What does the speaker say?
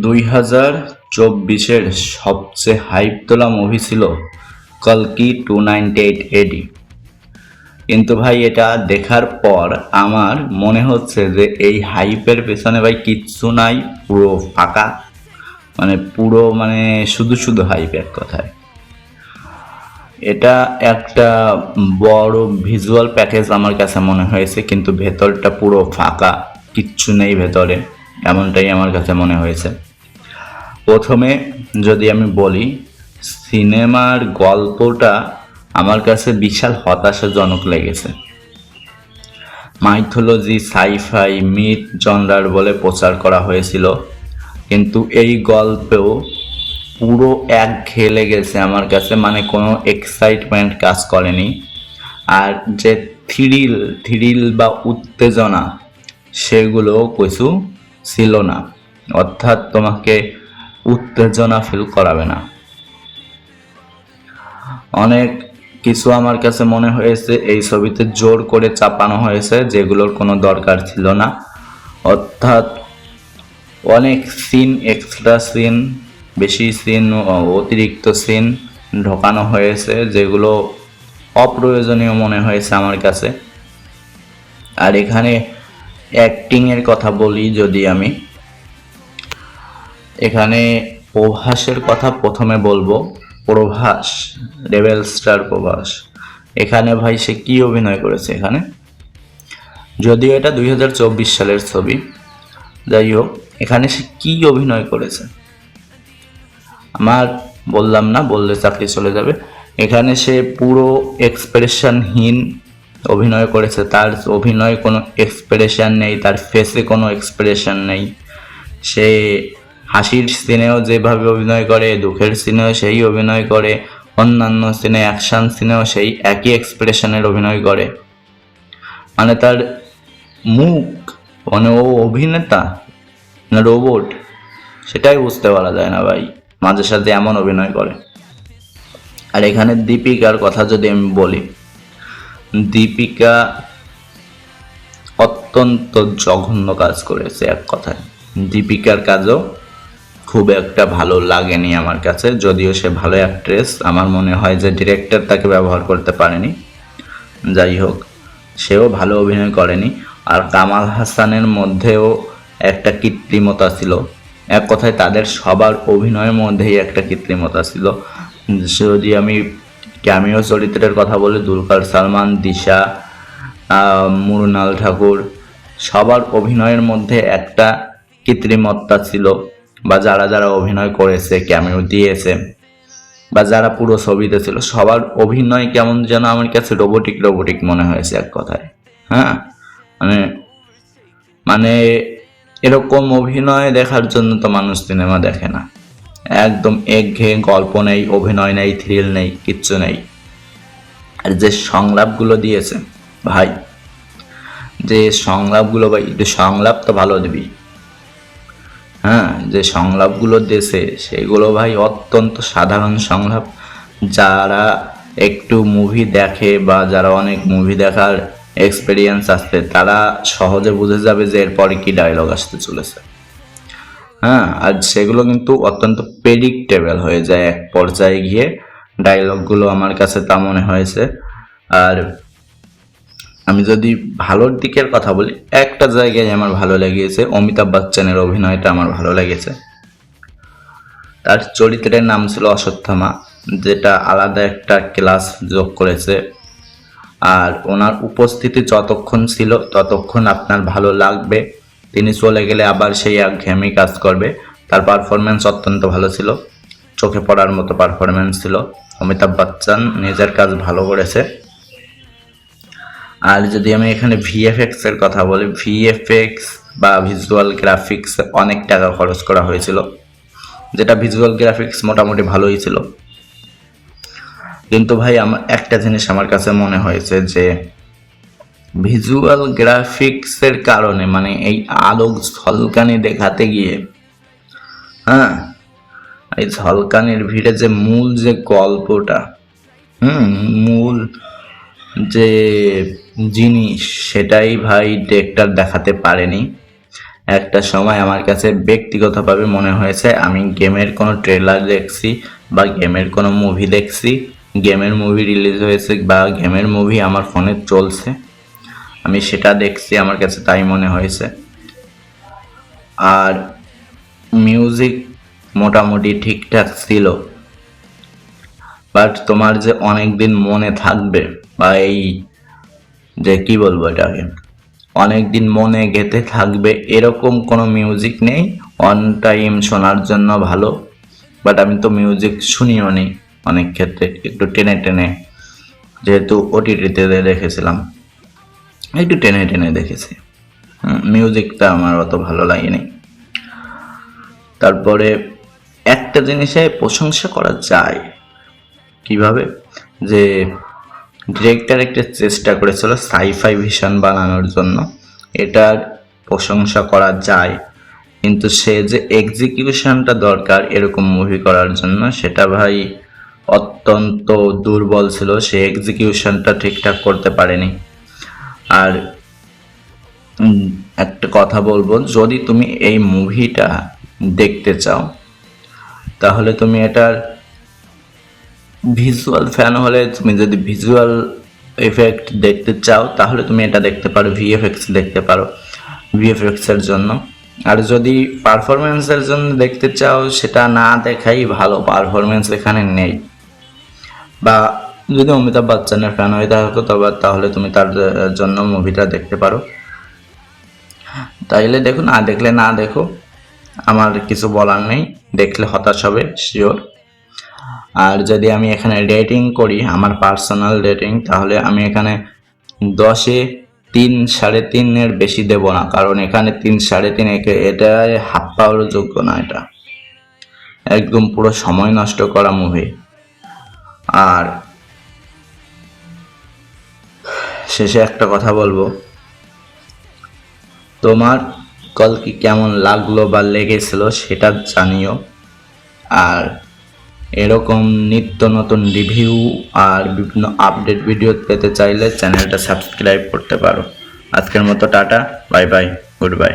দুই হাজার চব্বিশের সবচেয়ে হাইপ তোলা মুভি ছিল কলকি টু নাইনটি এইট এডি কিন্তু ভাই, এটা দেখার পর আমার মনে হচ্ছে যে এই হাইপের পেছনে ভাই কিচ্ছু নাই, পুরো ফাঁকা। মানে পুরো মানে শুধু শুধু হাইপ এক কথায় এটা একটা বড় ভিজুয়াল প্যাকেজ আমার কাছে মনে হয়েছে, কিন্তু ভেতরটা পুরো ফাঁকা, কিচ্ছু নেই ভেতরে। এমনটাই আমার কাছে মনে হয়েছে। প্রথমে যদি আমি বলি, সিনেমার গল্পটা আমার কাছে বিশাল হতাশাজনক লেগেছে। মাইথোলজি, সাইফাই, মিথ জনরার বলে প্রচার করা হয়েছিল। কিন্তু এই গল্পেও পুরো এক ঘেয়ে লেগেছে আমার কাছে মানে কোনো এক্সাইটমেন্ট কাজ করেনি। আর যে থ্রিল থ্রিল বা উত্তেজনা সেগুলো কিছু ছিল না। অর্থাৎ তোমাকে উত্তেজনা ফিল করাবে না। অনেক কিছু আমার কাছে মনে হয়েছে, এই ছবিতে জোর করে চাপানো হয়েছে, যেগুলোর কোনো দরকার ছিল না। অর্থাৎ অনেক সিন এক্সট্রা সিন বেশি সিন অতিরিক্ত সিন ঢোকানো হয়েছে, যেগুলো অপ্রয়োজনীয় মনে হয়েছে আমার কাছে। আর এখানে অ্যাক্টিংয়ের কথা বলি যদি আমি। এখানে প্রভাসের কথা প্রথমে বলব। Prabhas, rebel star Prabhas. এখানে ভাই সে কি অভিনয় করেছে এখানে? যদিও এটা দুই হাজার চব্বিশ সালের ছবি। যাই হোক, এখানে সে কি অভিনয় করেছে? আমার বললাম না, বললে চাকরি চলে যাবে। এখানে সে পুরো এক্সপ্রেশনহীন অভিনয় করেছে, তার অভিনয় কোনো এক্সপ্রেশন নেই, তার ফেসে কোনো এক্সপ্রেশন নেই। সে হাসির সিনেও যেভাবে অভিনয় করে, দুঃখের সিনেও সেই অভিনয় করে, অন্যান্য সিনে অ্যাকশান সিনেও সেই একই এক্সপ্রেশনের অভিনয় করে। মানে তার মুখ মানে ও অভিনেতা না রোবট সেটাই বুঝতে পারা যায় না ভাই, মাঝে সাথে এমন অভিনয় করে। আর এখানে দীপিকার কথা যদি আমি বলি দীপিকা অত্যন্ত জঘন্য কাজ করেছে এক কথায়। দীপিকার কাজও খুব একটা ভালো লাগেনি আমার কাছে, যদিও সে ভালো অ্যাক্ট্রেস আমার মনে হয় যে ডিরেক্টর তাকে ব্যবহার করতে পারেনি। যাই হোক, সেও ভালো অভিনয় করেনি। আর কামাল হাসানের মধ্যেও একটা কৃত্রিমতা ছিল। এক কথায় তাদের সবার অভিনয়ের মধ্যেই একটা কৃত্রিমতা ছিল। যদি আমি ক্যামিও চরিত্রের কথা বলি, দুলকার সালমান, দিশা মুরুনাল ঠাকুর, সবার অভিনয়ের মধ্যে একটা কৃত্রিমত্তা ছিল বা যারা যারা অভিনয় করেছে, ক্যামিও দিয়েছে বা যারা পুরো ছবিতে ছিল, সবার অভিনয় কেমন যেন আমার কাছে রোবোটিক রোবোটিক মনে হয়েছে এক কথায়। হ্যাঁ? মানে মানে এরকম অভিনয় দেখার জন্য তো মানুষ সিনেমা দেখে না। একদম একঘেয়ে গল্প নেই, অভিনয় নেই থ্রিল নেই, কিচ্ছু নেই। আর যে সংলাপগুলো দিয়েছে, ভাই, যে সংলাপগুলো ভাই একটু সংলাপ তো ভালো দিবি। হ্যাঁ যে সংলাপগুলো দেশে সেগুলো ভাই অত্যন্ত সাধারণ সংলাপ। যারা একটু মুভি দেখে বা যারা অনেক মুভি দেখার এক্সপিরিয়েন্স আসছে তারা সহজে বুঝে যাবে যে এরপরে কি ডায়লগ আসতে চলেছে। হ্যাঁ আর সেগুলো কিন্তু অত্যন্ত প্রেডিক্টেবল হয়ে যায় এক পর্যায়ে গিয়ে। ডায়লগগুলো আমার কাছে তা মনে হয়েছে। আর আমি যদি ভালোর দিকের কথা বলি, একটা জায়গায় আমার ভালো লেগেছে, অমিতাভ বচ্চনের অভিনয়টা আমার ভালো লেগেছে। তার চরিত্রের নাম ছিল অশ্বত্থামা, যেটা আলাদা একটা ক্লাস যোগ করেছে। আর ওনার উপস্থিতি যতক্ষণ ছিল, ততক্ষণ আপনার ভালো লাগবে। তিনি চলে গেলে আবার সেই একঘেয়েমি কাজ করবে। তার পারফরমেন্স অত্যন্ত ভালো ছিল। চোখে পড়ার মতো পারফরমেন্স ছিল। অমিতাভ বচ্চন নিজের কাজ ভালো করেছে। আর যদি আমি এখানে ভিএফএক্স এর কথা বলি ভিএফএক্স বা ভিজুয়াল গ্রাফিক্স অনেক টাকা খরচ করা হয়েছিল। যেটা ভিজুয়াল গ্রাফিক্স মোটামুটি ভালোই ছিল। কিন্তু ভাই আমার একটা জিনিস আমার কাছে মনে হয়েছে যে ভিজুয়াল গ্রাফিক্সের কারণে মানে এই আলোক ঝলকানি দেখাতে গিয়ে হ্যাঁ? এই ঝলকানির ভিড়ে যে মূল যে গল্পটা, হুম, মূল যে জিনিস, সেটাই ভাই ডিরেক্টর দেখাতে পারেনি। একটা সময় আমার কাছে ব্যক্তিগতভাবে মনে হয়েছে, আমি গেমের কোনো ট্রেলার দেখছি বা গেমের কোনো মুভি দেখছি। গেমের মুভি রিলিজ হয়েছে বা গেমের মুভি আমার ফোনে চলছে। আমি সেটা দেখছি, আমার কাছে তাই মনে হয়েছে। আর মিউজিক মোটামুটি ঠিকঠাক ছিল। বাট তোমার যে অনেক দিন মনে থাকবে, বা এই যে কি বলব এটাকে অনেক দিন মনে গেঁথে থাকবে, এরকম কোনো মিউজিক নেই। অন টাইম শোনার জন্য ভালো বাট আমি তো মিউজিক শুনিও নি অনেক ক্ষেত্রে, একটু টেনে টেনে, যেহেতু ওটিটিতে দেখেছিলাম একটু টেনে টেনে দেখেছি। মিউজিকটা আমার অত ভালো লাগেনি। তারপরে একটা জিনিসে প্রশংসা করা যায় কীভাবে? যে ডিরেক্টর একটা চেষ্টা করেছিল সাইফাই ভিশন বানানোর জন্য। এটার প্রশংসা করা যায়। কিন্তু সে যে এক্সিকিউশনটা দরকার এরকম মুভি করার জন্য, সেটা ভাই অত্যন্ত দুর্বল ছিল। সে এক্সিকিউশনটা ঠিকঠাক করতে পারেনি। আর একটা কথা বলব, যদি তুমি এই মুভিটা দেখতে চাও, তাহলে তুমি এটার ভিজুয়াল ফ্যান হলে তুমি যদি ভিজুয়াল এফেক্ট দেখতে চাও, তাহলে তুমি এটা দেখতে পারো ভিএফএক্স দেখতে পারো ভিএফএক্স এর জন্য। আর যদি পারফরমেন্সের জন্য দেখতে চাও, সেটা না দেখাই ভালো পারফরমেন্স এখানে নেই। বা যদি অমিতাভ বচ্চনের ফ্যান হয়ে থাকো তবে, তাহলে তুমি তার জন্য মুভিটা দেখতে পারো। তাইলে দেখো না দেখলে না দেখো, আমার কিছু বলার নেই, দেখলে হতাশ হবে শিওর আর যদি আমি এখানে রেটিং করি, আমার পার্সোনাল রেটিং তাহলে আমি এখানে দশে তিন, সাড়ে তিনের বেশি দেব না, কারণ এখানে তিন, সাড়ে তিন, একে এটা হাফ পাওয়ার যোগ্য না এটা। একদম পুরো সময় নষ্ট করা মুভি আর শেষে একটা কথা বলব। তোমার কলকি কেমন লাগল বা লেগেছিল সেটা জানিও। আর এরকম নিত্য নতুন রিভিউ আর বিভিন্ন আপডেট ভিডিও পেতে চাইলে চ্যানেলটা সাবস্ক্রাইব করতে পারো। আজকের মতো tata bye bye good bye